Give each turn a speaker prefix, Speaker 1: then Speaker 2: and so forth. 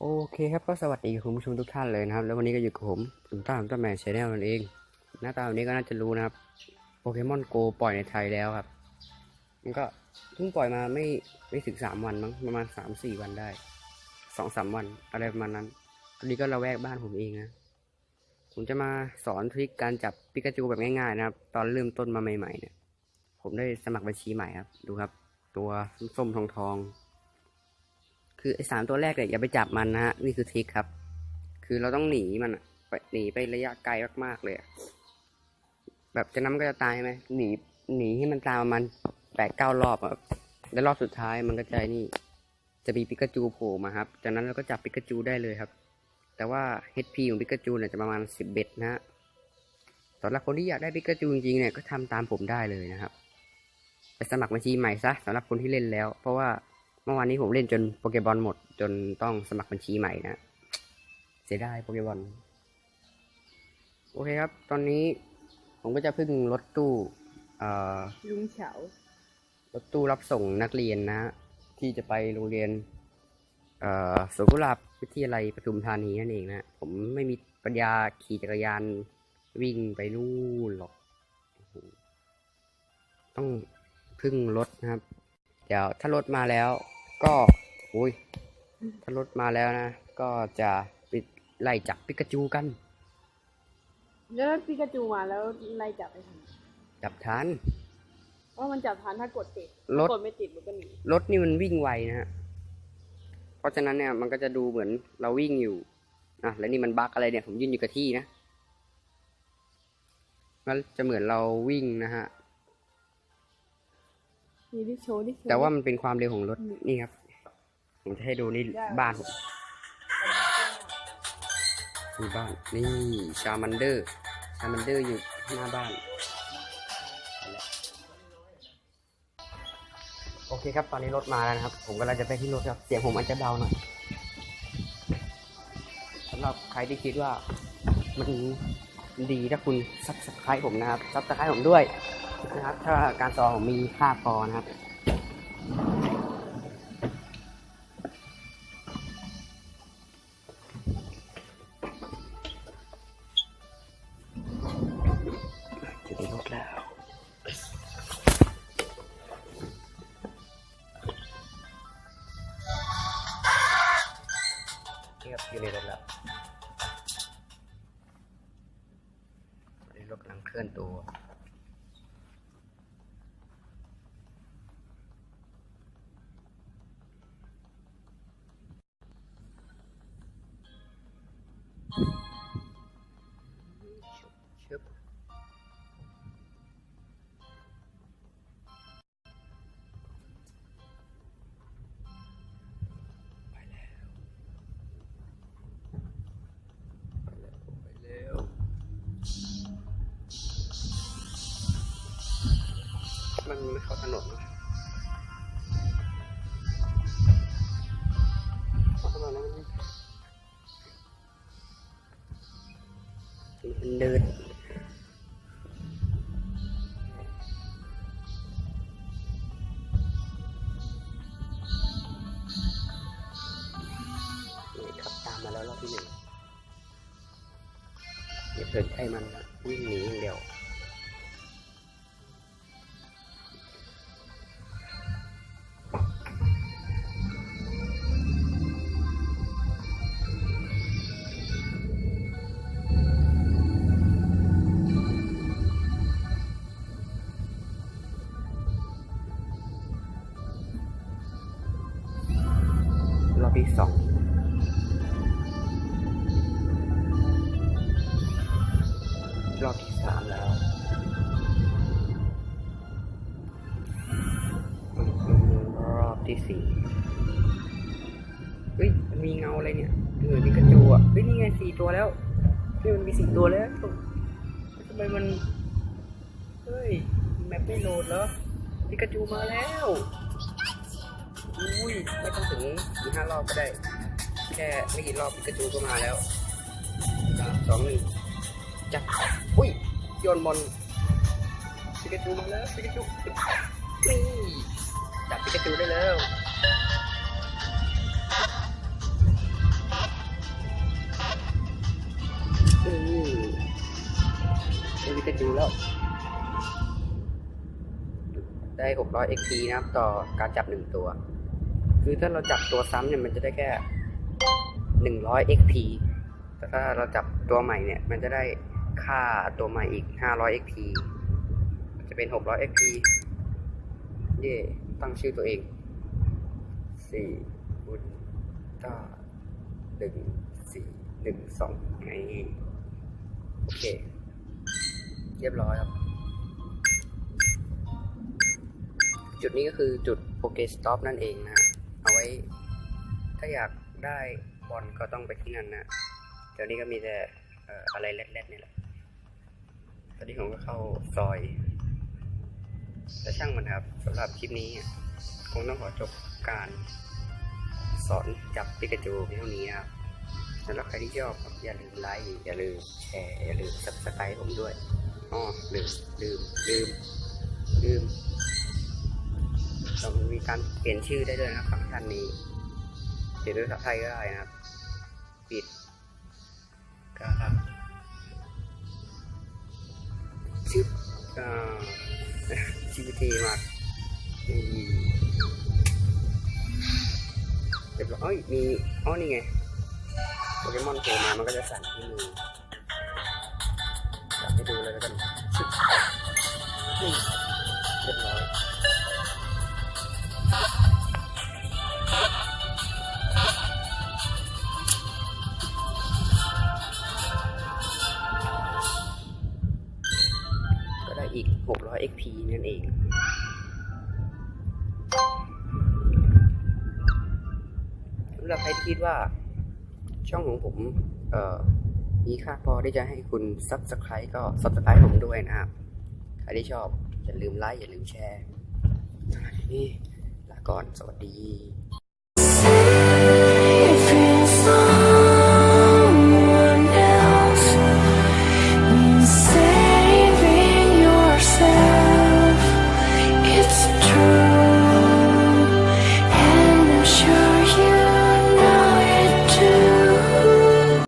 Speaker 1: โอเคครับก็สวัสดีคุณผู้ชมทุกท่านเลยนะครับ แล้ววันนี้ก็อยู่กับผมตุ่มต้ามต้าแมนชาแนลนั่นเอง หน้าตาแบบนี้ก็น่าจะรู้นะครับโปเกมอนโกปล่อยในไทยแล้วครับ มันก็เพิ่งปล่อยมาไม่ไม่ถึงสามวันมั้งประมาณสามสี่วันได้สองสามวันอะไรประมาณนั้นอันนี้ก็ระแวกบ้านผมเองนะผมจะมาสอนทริคการจับปิกาจูแบบง่ายๆนะครับ ตอนเริ่มต้นมาใหม่ๆเนี่ยผมได้สมัครบัญชีใหม่ครับ ดูครับ ตัวส้มทองทองคือไอ้สามตัวแรกเนี่ยอย่าไปจับมันนะฮะนี่คือทริคครับ คือเราต้องหนีมันไปหนีไประยะไกลมากๆเลยอะ แบบจะน้ำก็จะตายไหมหนีหนีให้มันตามประมาณแปดเก้ารอบอะแล้วรอบสุดท้ายมันก็จะนี่ จะมีปิกาจูโผล่มาครับ จากนั้นเราก็จับปิกาจูได้เลยครับ แต่ว่า HP ของปิกาจูเนี่ยจะประมาณสิบเบ็ดนะฮะสำหรับคนที่อยากได้ปิกาจูจริงๆเนี่ยก็ทำตามผมได้เลยนะครับ ไปสมัครบัญชีใหม่ซะสำหรับคนที่เล่นแล้ว เพราะว่าเมื่อวานนี้ผมเล่นจนโปเกบอลหมด จนต้องสมัครบัญชีใหม่นะ เสียดายโปเกบอล โอเคครับ ตอนนี้ ผมก็จะพึ่งรถตู้เอ่อ
Speaker 2: ลุงเฉาร
Speaker 1: ถตู้รับส่งนักเรียนนะฮะที่จะไปโรงเรียนเอ่อสวนกุหลาบวิทยาลัยปทุมธานีนั่นเองนะผมไม่มีปัญญาขี่จักรยานวิ่งไปนู่นหรอกโอ้โหต้องพึ่งรถนะครับ เดี๋ยวถ้ารถมาแล้ว ก็อุ้ยถ้ารถมาแล้วนะ ก็จะไปไล่จับปิกาจูกัน
Speaker 2: แล้วปิกาจูมาแล้วไล่จับไปทำไม
Speaker 1: จับทัน
Speaker 2: ว่ามันจับทันถ้ากดติด
Speaker 1: รถ
Speaker 2: ถ้ากดไม่ติดมันก็หนี
Speaker 1: รถนี่มันวิ่งไวนะฮะ เพราะฉะนั้นเนี่ยมันก็จะดูเหมือนเราวิ่งอยู่อะแล้วนี่มันบั๊กอะไรเนี่ย ผมยืนอยู่กับที่นะ มันจะเหมือนเราวิ่งนะฮะ
Speaker 2: มีดิโชว์ดิโชว์
Speaker 1: แต่ว่ามันเป็นความเร็วของรถนี่ครับ ผมจะให้ดูนี่บ้านผมมีบ้าน นี่ชามันเดอร์ชามันเดอร์อยู่หน้าบ้าน โอเคครับ ตอนนี้รถมาแล้วนะครับ ผมกำลังจะไปที่รถครับ เสียงผมอาจจะเบาหน่อยสำหรับใครที่คิดว่ามันดีถ้าคุณซับสไครต์ผมนะครับซับสไครต์ผมด้วยนะครับ ถ้าการซอผมมีค่าพอนะครับ อยู่ในรถแล้ว นี่ครับอยู่ในรถแล้วตอนรถกำลังเคลื่อนตัวชึบ มันไม่เข้าถนนหรอเข้าถนนแล้วมันมันเดินนี่ขับตามมาแล้วรอบที่หนึ่งอย่าเพิ่งใกล้มันนะวิ่งหนีอย่างเดียว รอบที่สองรอบที่สามแล้วรอบที่สี่เฮ้ยมันมีเงาอะไรเนี่ยเออมีกระจูอะเฮ้ยนี่ไงสี่ตัวแล้วเฮ้ยมันมีสี่ตัวแล้วทำไมมัน
Speaker 2: เออ
Speaker 1: ยแมปไม่โหลดเหรอปิกาจูมาแล้ว อุ้ยไม่ต้องถึงสี่ห้ารอบก็ได้ แค่ไม่กี่รอบปิกาจูก็มาแล้วสามสองหนึ่งจับอุ้ยโยนบอลปิกาจูมาแล้วปิกาจูนี่จับปิกาจูได้แล้วอืมได้ปิกาจูแล้วได้ 600 XP นะครับ ต่อการจับหนึ่งตัว คือถ้าเราจับตัวซ้ำเนี่ยมันจะได้แค่100 XP แต่ถ้าเราจับตัวใหม่เนี่ย มันจะได้ค่าตัวใหม่อีก500 XP จะเป็น600 XP เย่ตั้งชื่อตัวเอง4บุญต้าหนึ่งสี่หนึ่งสองไงโอเค เรียบร้อยครับ จุดนี้ก็คือจุดโปเกสต็อปนั่นเองนะฮะ เอาไว้ ถ้าอยากได้บอลก็ต้องไปที่นั่นนะเดี๋ยวนี้ก็มีแต่อะไรเล็ดๆนี่แหละ ตอนนี้ผมก็เข้าซอยแต่ช่างมันครับสำหรับคลิปนี้คงต้องขอจบการสอนจับปิกาจูเพียงเท่านี้นะครับสำหรับใครที่ชอบครับอย่าลืมไลค์อย่าลืมแชร์อย่าลืมซับสไครต์ผมด้วยอ๋อลืมลืมลืมลืม เรามีการเปลี่ยนชื่อได้ด้วยนะครับฟังก์ชันนี้เปลี่ยนด้วยภาษาไทยก็ได้นะครับ ปิดก็ชื่ออ่าชื่อเทมากนี่เรียบร้อยเอ้ยมีอ๋อนี่ไงโปเกมอนโผล่มามันก็จะสั่นที่มือ 600 XP นั่นเอง สำหรับใครที่คิดว่าช่องของผมมีค่าพอที่จะให้คุณ Subscribe ก็ Subscribe ผมด้วยนะครับ ใครที่ชอบ อย่าลืมไลค์ อย่าลืมแชร์นี่ลาก่อน สวัสดี